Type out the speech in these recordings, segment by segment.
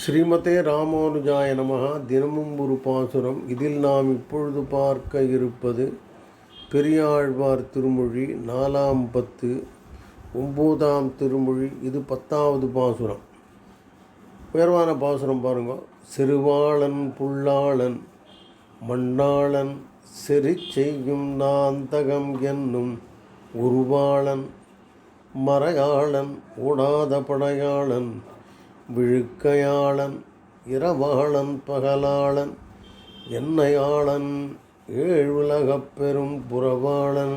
ஸ்ரீமதே ராமானுஜாய நமகா தினமும் ஒரு பாசுரம். இதில் நாம் இப்பொழுது பார்க்க இருப்பது பெரியாழ்வார் திருமொழி நாலாம் பத்து ஒம்போதாம் திருமொழி. இது பத்தாவது பாசுரம். உயர்வான பாசுரம் பாருங்க. சிறுவாளன் புல்லாளன் மண்ணாளன் செறி செய்யும் நாந்தகம் என்னும் உருவாளன் மறையாளன் ஓடாத படையாளன் விழுக்கையாளன் இரவாளன் பகலாளன் என்னையாளன் ஏழுலகப் பெரும் புறவாளன்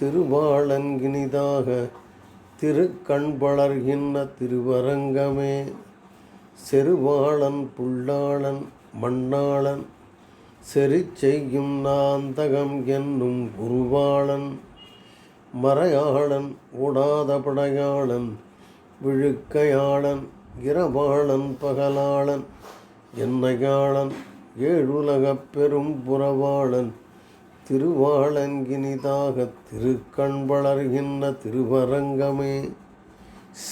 திருவாளன் கினிதாக திருக்கண் வளர்கின்ற திருவரங்கமே. செருவாளன் புல்லாளன் மண்ணாளன் செறி செய்யும் நாந்தகம் என்னும் குருவாளன் மறையாளன் ஓடாத படையாளன் விழுக்கையாளன் இரவாளன் பகலாளன் என்னையாளன் ஏழுலகப் பெரும் புறவாளன் திருவாளங்கினிதாக திருக்கண் வளர்கின்ற திருவரங்கமே.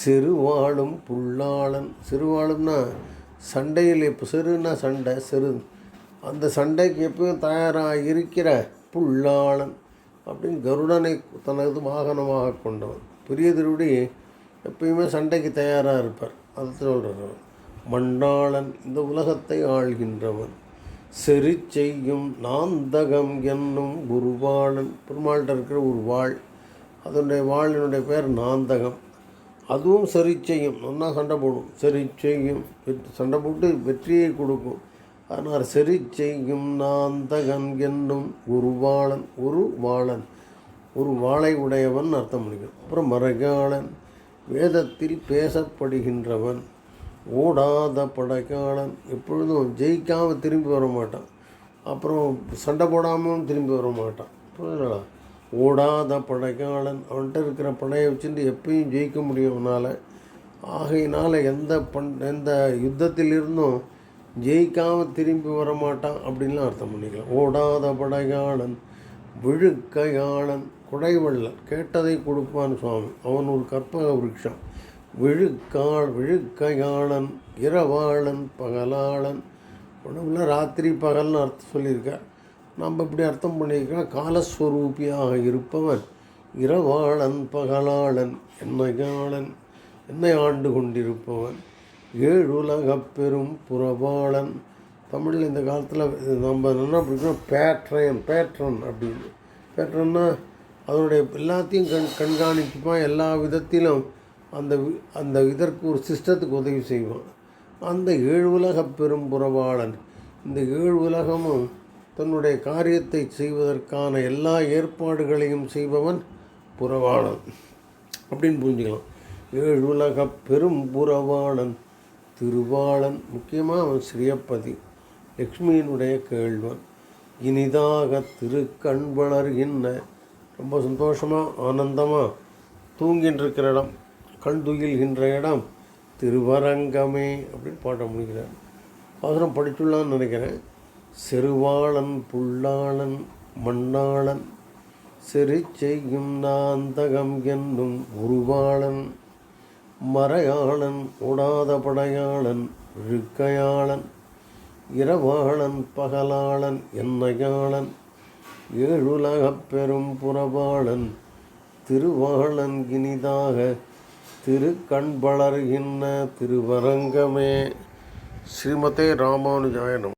சிறுவாளும் புல்லாளன். சிறுவாளும்னா சண்டையில் இப்போ சிறுனா சண்டை சிறு அந்த சண்டைக்கு எப்பயும் தயாராக இருக்கிற புல்லாளன் அப்படின்னு கருடனை தனது வாகனமாக கொண்டவன். பெரிய திருவிடி எப்பயுமே சண்டைக்கு தயாராக இருப்பார். அது சொல்கிறார் மண்ணாளன் இந்த உலகத்தை ஆள்கின்றவன். செறி செய்யும் நாந்தகம் என்னும் குருவாளன் பெருமாள்கிட்ட இருக்கிற ஒரு வாழ். அதனுடைய வாளினுடைய பேர் நாந்தகம். அதுவும் சரி செய்யும். நல்லா சண்டை போடும். சரி செய்யும். வெற்றி சண்டை போட்டு வெற்றியை கொடுக்கும். அதனால் சரி செய்யும் நாந்தகன் என்னும் உருவாளன் ஒரு வாளன். ஒரு வாளை உடையவன் அர்த்தம் பண்ணிக்கணும். அப்புறம் மரகாளன் வேதத்தில் பேசப்படுகின்றவன் ஓடாத படைக்காளன். எப்பொழுதும் ஜெயிக்காமல் திரும்பி வர மாட்டான். அப்புறம் சண்டை போடாமல் திரும்பி வர மாட்டான். புரியுதுங்களா? ஓடாத படைக்காளன். அவன்கிட்ட இருக்கிற படையை வச்சுட்டு எப்பயும் ஜெயிக்க முடியும் அவனால். ஆகையினால் எந்த பண் எந்த யுத்தத்தில் இருந்தும் ஜெயிக்காமல் திரும்பி வர மாட்டான் அப்படின்லாம் அர்த்தம் பண்ணிக்கலாம். ஓடாத படையாளன் விழுக்கையாளன் குடைவள்ளல் கேட்டதை கொடுப்பான் சுவாமி. அவன் ஒரு கற்பக விருட்சம். விழுக்காள் விழுக்கையாளன் இரவாளன் பகலாளன். உடம்புல ராத்திரி பகல்னு அர்த்தம் சொல்லியிருக்கார். நம்ம இப்படி அர்த்தம் பண்ணியிருக்கோம் காலஸ்வரூபியாக இருப்பவன் இரவாளன் பகலாளன் என்னையாளன் என்னை ஆண்டு கொண்டிருப்பவன். ஏழுலகப் பெரும் புறவாளன். தமிழில் இந்த காலத்தில் நம்ம என்ன பிடிக்கணும் பேட்ரன் பேட்ரன் அப்படின்னு. பேட்ரன்னா அதனுடைய எல்லாத்தையும் கண் கண்காணிப்பான் எல்லா விதத்திலும் அந்த வி- அந்த இதற்கு ஒரு சிஸ்டத்துக்கு உதவி செய்வான். அந்த ஏழு உலகப் பெரும் புறவாளன் இந்த ஏழு உலகமும் தன்னுடைய காரியத்தை செய்வதற்கான எல்லா ஏற்பாடுகளையும் செய்பவன் புறவாளன். அப்படின்னு புரிஞ்சுக்கலாம். ஏழு உலக பெரும் புறவாளன் திருவாளன் முக்கியமாக அவன் ஸ்ரீயப்பதி லக்ஷ்மியினுடைய கேள்வன். இனிதாக திருக்கண் வளர்கின்ற ரொம்ப சந்தோஷமாக ஆனந்தமாக தூங்கின்றிருக்கிற இடம் கண் துயில்கின்ற இடம் திருவரங்கமே அப்படின்னு பாட்ட முடிகிறார் பாசுரம் படிச்சுள்ளான்னு நினைக்கிறேன். செருவாளன் புல்லாளன் மண்ணாளன் செரு செய்யும் நாந்தகம் என்னும் உருவாளன் மறையாளன் ஓடாத படையாளன் இழுக்கையாளன் இரவாளன் பகலாளன் என்னையாளன் ஏழுலகப் பெரும் புறவாளன் திருவாளன் கினிதாக திருக்கண்பளர்கின்ற திருவரங்கமே. ஸ்ரீமதே ராமானுஜாயனம்